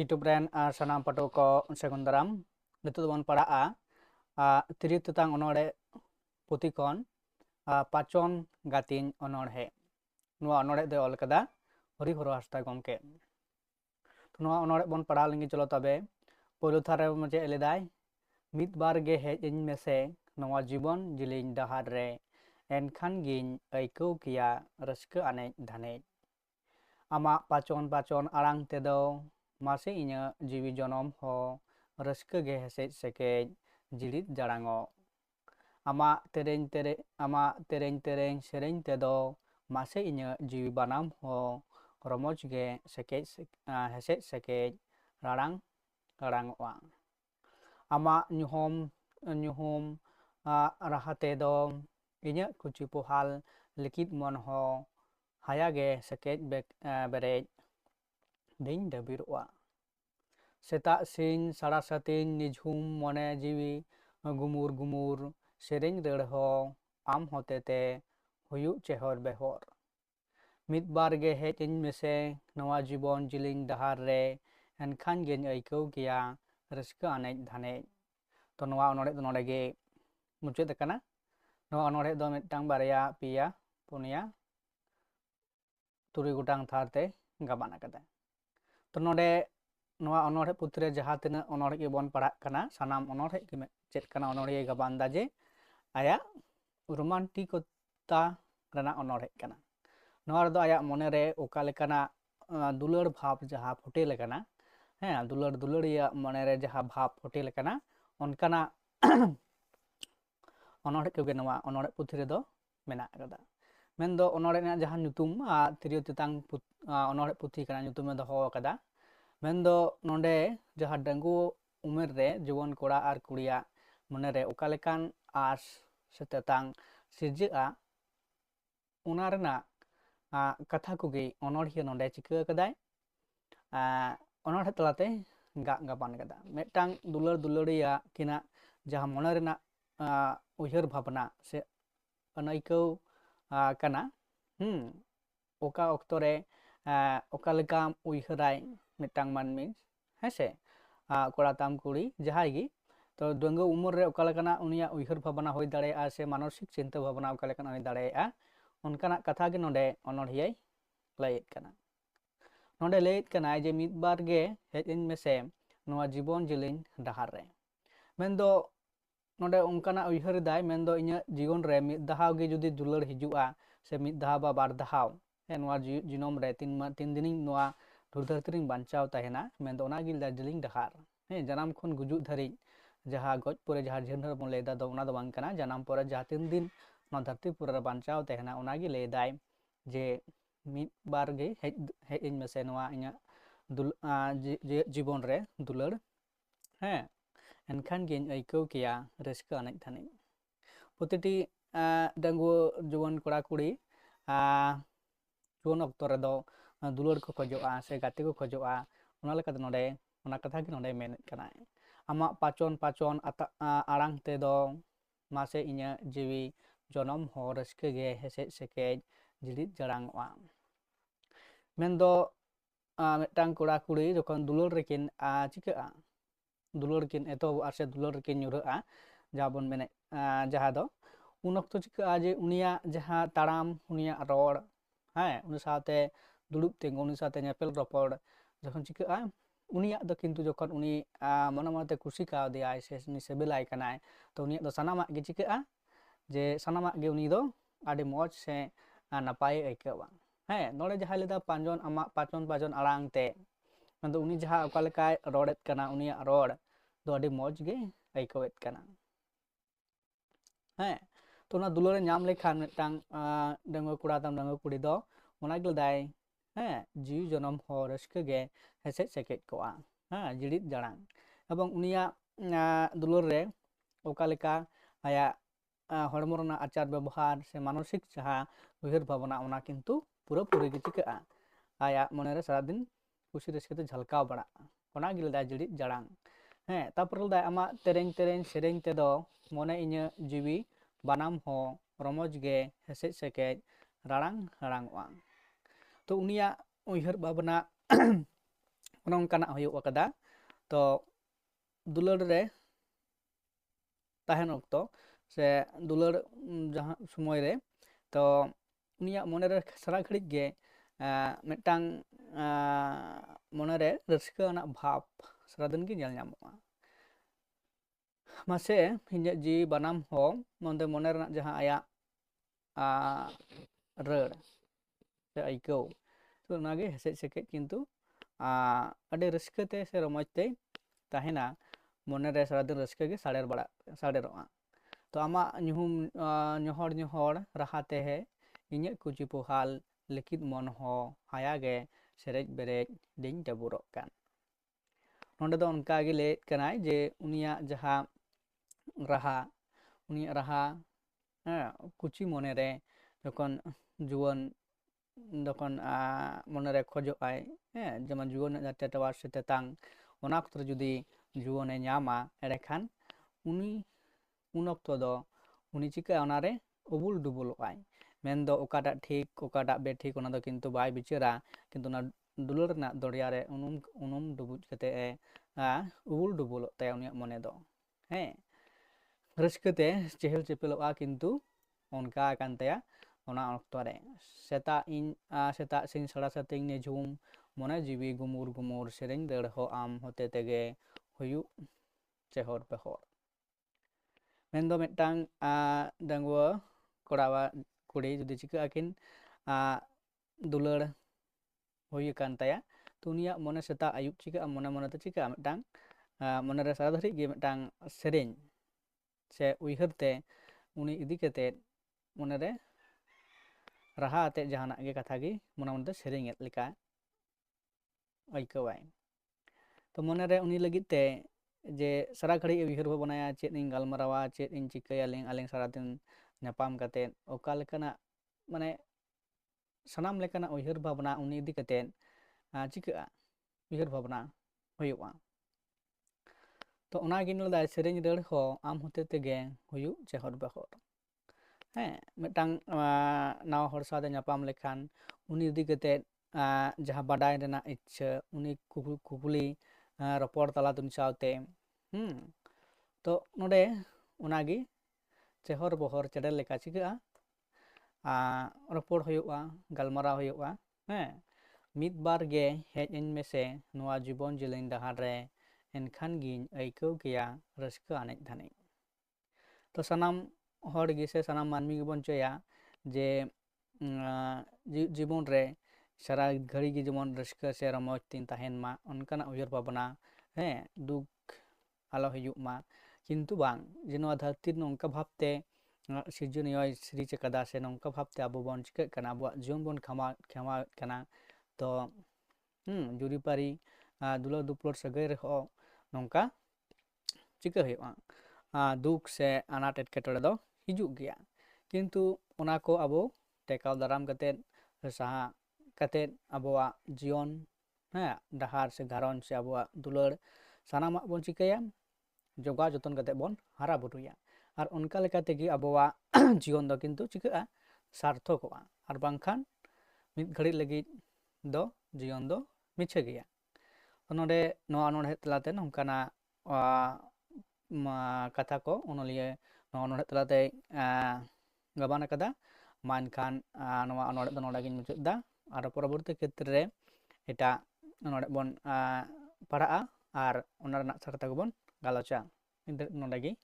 YouTube rain सनाम को सेगुन दाराम नितु बन पढ़ा तिरि अनोड़े पुथि खन पाचन गातिन अनोड़े अनोड़े दे ऑल कदा हरि हासदा गमके तो अनोड़े बन पढ़ा लेंगे चलो तबे पोलो थारे मुझे एलेदाय मित बार गे हेज इन में नुआ जीवन जिलिन डहार रे एनखान गिन ऐको किया रस्क आने धने आमा पाचन पाचन आरांग तेदो मासे jonom ho raske ge hese seke jilit jarango ama tereng tere ama tereng tereng sereng tedo mase inya jiwi banam ho romoj ge seke hese seke rarang rarang wa ama nyuhom nyuhum rahate do inya kuci pohal likit mon ho hayage seke दिन डबिर सेता सिंह साड़ा साती निझुम मने जीवी गुमुर गुमुर सेरें रड़ आम होते ते चेहर बेहर मित बार गे हेन मेसे नवा जीवन जिली डहार रे एनखान गेन आईकौ गया रसक आने धाने तो नवा अनोडे तो नोडे गे मुचेद कना नवा अनोडे दो मिटांग बारेया पिया पुनिया तुरी गुटांग थारते गबाना कदा तो नोडे पुतरे जहाँ तना अनोड़े के बन पढ़ा कना सानाम अनोड़े के चेत कना अनोड़े के बांदा जे आया रोमांटिकता आया मने रे ओका लेकना दुलड़ भाव जहाँ फुटे लेकना हैं दुलड़ दुलड़ या मने रे जहाँ भाव फुटे लेकना उनकना अनोड़े के नोआ अनोड़े पुतरे दो मेना कदा मेन दो अनोड़े ना जहाँ nyutum तिरियो तितांग अनोड़े पुथी कना nyutum दो कदा मेन दो नोडे जहाँ डंगु उमेर रे जुवन कोड़ा और कुड़िया मने रे ओकालेकान आस से तेतांग सिरजिआ उना रेना कथा कुगी अनोड़िया नोडे चिका कदाय अनोड़े तलाते गा गाबान कदा मेटांग दुलर दुलरिया किना जहाँ okto re oka lekam uiharai mitang manmi hese kora tam kuri jahai gi तो डंगो उम्र उनिया उइहर भावना होई दाड़ेया से मानसिक चिंता भावना ओका लेकना होई दाड़ेया उनकाना कथा गे नोडे लैत कना जे मिद बार गे मेसे जीवन जिलिन डहार मेन दो इnya जीवन दहाव गे जुदी दुलर हिजुआ से मिद दहाव बार दहाव हे नोआ जिनोम तीन तीन दिन नोआ धुरधरतरिंग बांचाव तहेना दा जिलिन डहार हे जनाम खन गुजुग धरिंग जहाँ गज पोरे बन लेदा जनाम पोरे जहाँ तीन दिन धरती पुरा बांचाव तहेना लेदाय जे मिद बार हेज हेज इन नोआ इnya दुल जीवन रे दुलर हैं एनखान गिन ऐकौ किया रस्क अनेक थाने प्रतिटी डंगुआ जुवन कोड़ा कुड़ी जुवन अक्तो रेदो दुलर को खोजोआ से गाते को खोजोआ उना लेका नोडे उना कथा गी नोडे मेन कना आमा पाचन पाचन आड़ांग ते दो मासे इnya जीवी जनम हो रस्क गे हेसे सेके जिलित जड़ांगवा मेन दो मिट्टांग कोड़ा कुड़ी जखन दुलर रेकिन चिका दुलर किन एतो आर से दुलर किन nyuruha जहाँ बन मेने जहाँ दो उन अक्तो चिका जे उनिया जहाँ उनिया रोड हाँ उन साथे दुड़ुब तिंगु उन साथे नेपेल रोपड़ जखन चिका उनिया दो किंतु जखन उनी मना मनते खुशी का कनाय तो उनिया दो सनामा चिका जे सनामा गे उनी दो से नापाय ऐकवा हाँ नोड़े जहाँ लेदा पांचन मतलब रहा जहाँ रोड़ दो तो दुलर नाम लेखान मिटांग डंगो कुड़ा तम डंगो कुड़ी दो दाय हाँ जीव जनम रे हेसे को हाँ जिड़ित जड़ांग एवं उन दुलर अका आया आचार व्यवहार से मानसिक जहाँ उहेर भावना पूरा पूरी चिका आया मनरे सारा दिन ᱠᱩᱥᱤ ᱨᱟᱹᱥᱠᱟᱹ ᱛᱮ ᱡᱷᱟᱞᱠᱟᱣ ᱵᱟᱲᱟᱜᱼᱟ ᱚᱱᱟᱜᱮ ᱞᱟᱹᱭᱫᱟ ᱡᱤᱲᱤᱡ ᱡᱟᱲᱟᱝ ᱦᱮᱸ ᱛᱟᱨᱯᱚᱨ ᱞᱟᱹᱭᱫᱟ ᱟᱢᱟᱜ ᱛᱮᱨᱮᱧ ᱛᱮᱨᱮᱧ ᱥᱮᱨᱮᱧ ᱛᱮᱫᱚ ᱢᱚᱱᱮ ᱤᱧᱟᱹᱜ ᱡᱤᱣᱤ ᱵᱟᱱᱟᱢ ᱦᱚᱸ ᱨᱚᱢᱚᱡᱽ ᱜᱮ ᱦᱮᱥᱮᱡ ᱥᱮᱠᱮᱡ ᱨᱟᱲᱟᱝ ᱨᱟᱲᱟᱝᱚᱜᱼᱟ ᱛᱚ ᱩᱱᱤᱭᱟᱜ ᱩᱭᱦᱟᱹᱨ ᱵᱷᱟᱵᱽᱱᱟ ᱚᱱᱮ ᱚᱱᱠᱟᱱᱟᱜ ᱦᱩᱭᱩᱜ ᱟᱠᱟᱫᱟ ᱛᱚ ᱫᱩᱞᱟᱹᱲ ᱨᱮ ᱛᱟᱦᱮᱱ ᱚᱠᱛᱚ ᱥᱮ ᱫᱩᱞᱟᱹᱲ ᱡᱟᱦᱟᱸ ᱥᱚᱢᱚᱭ ᱨᱮ ᱛᱚ ᱩᱱᱤᱭᱟᱜ ᱢᱚᱱᱮᱨᱮ ᱥᱟᱨᱟ ᱜᱷᱟᱹᱲᱤᱡ ᱜᱮ ᱢᱤᱫᱴᱟᱝ ᱢᱚᱱᱮᱨᱮ ᱨᱟᱹᱥᱠᱟᱹ ᱟᱱᱟᱜ ᱵᱷᱟᱵᱽ ᱥᱟᱨᱟᱫᱤᱱ ᱜᱮ ᱧᱮᱞ ᱧᱟᱢᱚᱜᱼᱟ ᱢᱟᱥᱮ ᱤᱧᱟᱹᱜ ᱡᱤᱣᱤ ᱵᱟᱱᱟᱢ ᱦᱚᱸ ᱱᱚᱰᱮ ᱢᱚᱱᱮ ᱨᱮᱱᱟᱜ ᱡᱟᱦᱟᱸ ᱟᱭᱟᱜ ᱨᱟᱹᱲ ᱥᱮ ᱟᱹᱭᱠᱟᱹᱣ ᱛᱚ ᱚᱱᱟᱜᱮ ᱦᱮᱥᱮᱡ ᱥᱮᱠᱮᱡ ᱠᱤᱱᱛᱩ ᱟᱹᱰᱤ ᱨᱟᱹᱥᱠᱟᱹᱛᱮ ᱥᱮ ᱨᱚᱢᱚᱡᱽ ᱛᱮ ᱛᱟᱦᱮᱱᱟ ᱢᱚᱱᱮᱨᱮ ᱥᱟᱨᱟᱫᱤᱱ ᱨᱟᱹᱥᱠᱟᱹ ᱜᱮ ᱥᱟᱰᱮᱨ ᱵᱟᱲᱟ ᱥᱟᱰᱮᱨᱚᱜᱼᱟ ᱛᱚ ᱟᱢᱟᱜ ᱧᱩᱦᱩᱢ ᱧᱚᱦᱚᱲ ᱧᱚᱦᱚᱲ ᱨᱟᱦᱟ ᱛᱮᱦᱮ ᱤᱧᱟᱹᱜ ᱠᱩᱪᱤ ᱯᱚᱦᱟᱞ ᱞᱤᱠᱤᱫ ᱢᱚᱱ ᱦᱚᱸ ᱦᱟᱭᱟᱜᱮ ᱥᱮᱨᱮᱡ ᱵᱮᱨᱮᱡ ᱫᱤᱧ ᱰᱟᱹᱵᱩᱨᱚᱜ ᱠᱟᱱ ᱱᱚᱰᱮ ᱫᱚ ᱚᱱᱠᱟᱜᱮ ᱞᱟᱹᱭᱮᱫ ᱠᱟᱱᱟᱭ ᱡᱮ ᱩᱱᱤᱭᱟᱜ ᱡᱟᱦᱟᱸ ᱨᱟᱦᱟ ᱩᱱᱤᱭᱟᱜ ᱨᱟᱦᱟ ᱦᱮᱸ ᱠᱩᱪᱤ ᱢᱚᱱᱮᱨᱮ ᱡᱚᱠᱷᱚᱱ ᱡᱩᱣᱟᱹᱱ ᱡᱚᱠᱷᱚᱱ ᱢᱚᱱᱮᱨᱮ ᱠᱷᱚᱡᱚᱜ ᱟᱭ ᱦᱮᱸ ᱡᱮᱢᱚᱱ ᱡᱩᱣᱟᱹᱱ ᱨᱮᱱᱟᱜ ᱴᱮᱴᱣᱟᱨ ᱥᱮ ᱛᱮᱛᱟᱝ ᱚᱱᱟ ᱚᱠᱛᱚ ᱨᱮ ᱡᱩᱫᱤ ᱡᱩᱣᱟᱹᱱᱮ ᱧᱟᱢᱟ ᱮᱸᱰᱮᱠᱷᱟᱱ ᱩᱱᱤ ᱩᱱ ᱚᱠᱛᱚ ᱫᱚ ᱩᱱᱤ ᱪᱤᱠᱟᱹᱜᱼᱟ ᱚᱱᱟᱨᱮ ᱩᱵᱩᱞ ᱰᱩᱵᱩᱞᱚᱜ ᱟᱭ ᱢᱮᱱᱫᱚ ᱚᱠᱟᱴᱟᱜ ᱴᱷᱤᱠ ᱚᱠᱟᱴᱟᱜ ᱵᱮᱴᱷᱤᱠ ᱚᱱᱟ ᱫᱚ ᱠᱤᱱᱛᱩ ᱵᱟᱭ ᱵᱤᱪᱟᱹᱨᱟ ᱠᱤᱱᱛᱩ ᱚᱱᱟ ᱫᱩᱞᱟᱹᱲ ᱨᱮᱱᱟᱜ ᱫᱚᱨᱭᱟᱨᱮ ᱩᱱᱩᱢ ᱩᱱᱩᱢ ᱰᱩᱵᱩᱡ ᱠᱟᱛᱮᱜ ᱮ ᱩᱵᱩᱞ ᱰᱩᱵᱩᱞᱚᱜ ᱛᱟᱭᱟ ᱩᱱᱤᱭᱟᱜ ᱢᱚᱱᱮ ᱫᱚ ᱦᱮᱸ ᱨᱟᱹᱥᱠᱟᱹᱛᱮ ᱪᱮᱦᱮᱞ ᱪᱮᱯᱮᱞᱚᱜᱼᱟ ᱠᱤᱱᱛᱩ ᱚᱱᱠᱟ ᱟᱠᱟᱱ ᱛᱟᱭᱟ ᱚᱱᱟ ᱚᱠᱛᱚ ᱨᱮ ᱥᱮᱛᱟᱜ ᱤᱧ ᱥᱮᱛᱟᱜ ᱥᱤᱧ ᱥᱟᱲᱟ ᱥᱟᱛᱮᱧ ᱱᱤᱡᱷᱩᱢ ᱢᱚᱱᱮ ᱡᱤᱣᱤ ᱜᱩᱢᱩᱨ ᱜᱩᱢᱩᱨ ᱥᱮᱨᱮᱧ ᱫᱟᱹᱲᱦᱚ ᱟᱢ ᱦᱚᱛᱮ ᱛᱮᱜᱮ ᱦᱩᱭᱩᱜ ᱪᱮᱦᱚᱨ ᱯᱮᱦᱚᱨ ᱢᱮᱱᱫᱚ ᱢᱤᱫᱴᱟᱝ ᱰᱟᱺᱜᱩᱣᱟᱹ ᱠᱚᱲᱟᱣᱟᱜ ᱠᱩᱲᱤ ᱡᱩᱫᱤ ᱪᱤᱠᱟᱹᱜ ᱟᱹᱠᱤᱱ ᱫᱩᱞᱟᱹᱲ ᱦᱩᱭ ᱟᱠᱟᱱ ᱛᱟᱭᱟ ᱛᱚ ᱩᱱᱤᱭᱟᱜ ᱢᱚᱱᱮ ᱥᱮᱛᱟᱜ ᱟᱹᱭᱩᱵ ᱪᱤᱠᱟᱹᱜᱼᱟ ᱢᱚᱱᱮ ᱢᱚᱱᱮᱛᱮ ᱪᱤᱠᱟᱹᱜᱼᱟ ᱢᱤᱫᱴᱟᱝ ᱢᱚᱱᱮᱨᱮ ᱥᱟᱨᱟ ᱜᱷᱟᱹᱲᱤᱡ ᱜᱮ ᱢᱤᱫᱴᱟᱝ ᱥᱮᱨᱮᱧ ᱥᱮ ᱩᱭᱦᱟᱹᱨ ᱛᱮ ᱩᱱᱤ ᱤᱫᱤ ᱠᱟᱛᱮᱫ ᱢᱚᱱᱮᱨᱮ ᱨᱟᱦᱟ ᱟᱛᱮᱫ ᱡᱟᱦᱟᱱᱟᱜ ᱜᱮ ᱠᱟᱛᱷᱟ ᱜᱮ ᱢᱚᱱᱮ ᱢᱚᱱᱮᱛᱮ ᱥᱮᱨᱮᱧᱮᱫ ᱞᱮᱠᱟ ᱟᱹᱭᱠᱟᱹᱣᱟᱭ ᱛᱚ ᱢᱚᱱᱮᱨᱮ ᱩᱱᱤ ᱞᱟᱹᱜᱤᱫ ᱛᱮ ᱡᱮ ᱥᱟᱨᱟ ᱜᱷᱟᱹᱲᱤᱡ ᱩᱭᱦᱟᱹᱨ ᱵᱷᱟᱵᱽᱱᱟᱭᱟ ᱪᱮᱫ ᱤᱧ ᱜᱟᱞᱢᱟᱨᱟᱣᱟ ᱪᱮᱫ ᱤᱧ ᱪᱤᱠᱟᱹᱭᱟᱞᱤᱧ ᱟᱹᱞᱤᱧ ᱥᱟᱨᱟᱫᱤᱱ ᱧᱟᱯᱟᱢ ᱠᱟᱛᱮᱫ ᱚᱠᱟ ᱞᱮᱠᱟᱱᱟᱜ ᱢᱟᱱᱮ ᱥᱟᱱᱟᱢ ᱞᱮᱠᱟᱱᱟᱜ ᱩᱭᱦᱟᱹᱨ ᱵᱷᱟᱵᱽᱱᱟ ᱩᱱᱤ ᱤᱫᱤ ᱠᱟᱛᱮᱫ ᱪᱤᱠᱟᱹᱜᱼᱟ ᱩᱭᱦᱟᱹᱨ ᱵᱷᱟᱵᱽᱱᱟ ᱦᱩᱭᱩᱜᱼᱟ ᱛᱚ ᱚᱱᱟᱜᱤᱧ ᱞᱟᱹᱭᱫᱟ ᱥᱮᱨᱮᱧ ᱨᱟᱹᱲ ᱦᱚᱸ ᱟᱢ ᱦᱚᱛᱮ ᱛᱮᱜᱮ ᱦᱩᱭᱩᱜ ᱪᱮᱦᱚᱨ ᱵᱮᱦᱚᱨ ᱦᱮᱸ ᱢᱤᱫᱴᱟᱝ ᱱᱟᱣᱟ ᱦᱚᱲ ᱥᱟᱶᱛᱮ ᱧᱟᱯᱟᱢ ᱞᱮᱠᱷᱟᱱ ᱩᱱᱤ ᱤᱫᱤ ᱠᱟᱛᱮᱫ ᱡᱟᱦᱟᱸ ᱵᱟᱰᱟᱭ ᱨᱮᱱᱟᱜ ᱤᱪᱪᱷᱟᱹ ᱩᱱᱤ ᱠᱩᱠᱞᱤ ᱨᱚᱯᱚᱲ ᱛᱟᱞᱟᱛᱮ ᱩᱱᱤ ᱥᱟᱶᱛᱮ ᱦᱮᱸ ᱛᱚ ᱱᱚᱰᱮ ᱚᱱᱟᱜᱮ ᱪᱮᱦᱚᱨ ᱵᱚᱦᱚᱨ ᱪᱮᱰᱮᱨ ᱞᱮᱠᱟ ᱪᱤᱠᱟᱹᱜᱼᱟ ᱨᱚᱯᱚᱲ ᱦᱩᱭᱩᱜᱼᱟ ᱜᱟᱞᱢᱟᱨᱟᱣ ᱦᱩᱭᱩᱜᱼᱟ ᱦᱮᱸ ᱢᱤᱫ ᱵᱟᱨ ᱜᱮ ᱦᱮᱡ ᱟᱹᱧ ᱢᱮᱥᱮ ᱱᱚᱣᱟ ᱡᱤᱵᱚᱱ ᱡᱮᱞᱮᱧ ᱰᱟᱦᱟᱨ ᱨᱮ ᱮᱱᱠᱷᱟᱱ ᱜᱤᱧ ᱟᱹᱭᱠᱟᱹᱣ ᱠᱮᱭᱟ ᱨᱟᱹᱥᱠᱟᱹ ᱟᱱᱮᱡ ᱫᱷᱟᱱᱮᱡ ᱛᱚ ᱥᱟᱱᱟᱢ ᱦᱚᱲ ᱜᱮ ᱥᱮ ᱥᱟᱱᱟᱢ ᱢᱟᱹᱱᱢᱤ ᱜᱮᱵᱚᱱ ᱪᱟᱹᱭᱟ ᱡᱮ ᱡᱤᱵᱚᱱ ᱨᱮ ᱥᱟᱨᱟ ᱜᱷᱟᱹᱲᱤ ᱜᱮ ᱡᱮᱢᱚᱱ ᱨᱟᱹᱥᱠᱟᱹ ᱥᱮ ᱨᱚᱢᱚᱡᱽ ᱛᱤᱧ ᱛᱟᱦᱮᱱ ᱢᱟ ᱚᱱᱠᱟᱱᱟᱜ ᱩᱭᱦᱟᱹᱨ ᱵᱷᱟᱵᱽᱱᱟ ᱦᱮᱸ ᱫᱩᱠ ᱟᱞᱚ ᱦᱤᱡᱩᱜ ᱢᱟ ᱠᱤᱱᱛᱩ ᱵᱟᱝ ᱡᱮ ᱱᱚᱣᱟ ᱫᱷᱟᱹᱨᱛᱤ ᱱᱚᱝᱠᱟ ᱵᱷᱟᱵᱛᱮ ᱥᱤᱨᱡᱚᱱᱤᱭᱟᱹᱭ ᱥᱤᱨᱤᱡ ᱟᱠᱟᱫᱟ ᱥᱮ ᱱᱚᱝᱠᱟ ᱵᱷᱟᱵᱛᱮ ᱟᱵᱚ ᱵᱚᱱ ᱪᱤᱠᱟᱹᱜ ᱠᱟᱱᱟ ᱟᱵᱚᱣᱟᱜ ᱡᱤᱭᱚᱱ ᱵᱚᱱ ᱠᱷᱮᱢᱟᱣ ᱠᱷᱮᱢᱟᱣᱮᱫ ᱠᱟᱱᱟ ᱛᱚ ᱦᱮᱸ ᱡᱩᱨᱤᱯᱟᱨᱤ ᱫᱩᱞᱟᱹᱲ ᱫᱩᱯᱞᱟᱹᱲ ᱥᱟᱹᱜᱟᱹᱭ ᱨᱮᱦᱚᱸ ᱱᱚᱝᱠᱟ ᱪᱤᱠᱟᱹ ᱦᱩᱭᱩᱜᱼᱟ ᱫᱩᱠ ᱥᱮ ᱟᱱᱟᱴ ᱮᱴᱠᱮᱴᱚᱬᱮ ᱫᱚ ᱦᱤᱡᱩᱜ ᱜᱮᱭᱟ ᱠᱤᱱᱛᱩ ᱚᱱᱟ ᱠᱚ ᱟᱵᱚ ᱴᱮᱠᱟᱣ ᱫᱟᱨᱟᱢ ᱠᱟᱛᱮᱫ ᱥᱟᱦᱟ ᱠᱟᱛᱮᱫ ᱟᱵᱚᱣᱟᱜ ᱡᱤᱭᱚᱱ ᱦᱮᱸ ᱰᱟᱦᱟᱨ ᱥᱮ ᱜᱷᱟᱨᱚᱸᱡᱽ ᱥᱮ ᱟᱵᱚᱣᱟᱜ ᱫᱩᱞᱟᱹᱲ ᱥᱟᱱᱟᱢᱟᱜ ᱵᱚᱱ ᱪᱤᱠᱟᱹᱭᱟ जोगाव जतन बन हारा बुरुया और उनका अब कि जीवन दो किंतु चिका सार्थक और बाखान मित घड़ी लगी दो जीवन दो मिछे गया उन्होंने नवा तलाते नौकाना कथा को उन्होंने तलाते गबान कदा मानखान नवा अनोड़े दो नोड़ा गिन और परवर्ती क्षेत्र रे एटा बन पढ़ा और उन्हें सार्थक बन galocha in the nodagi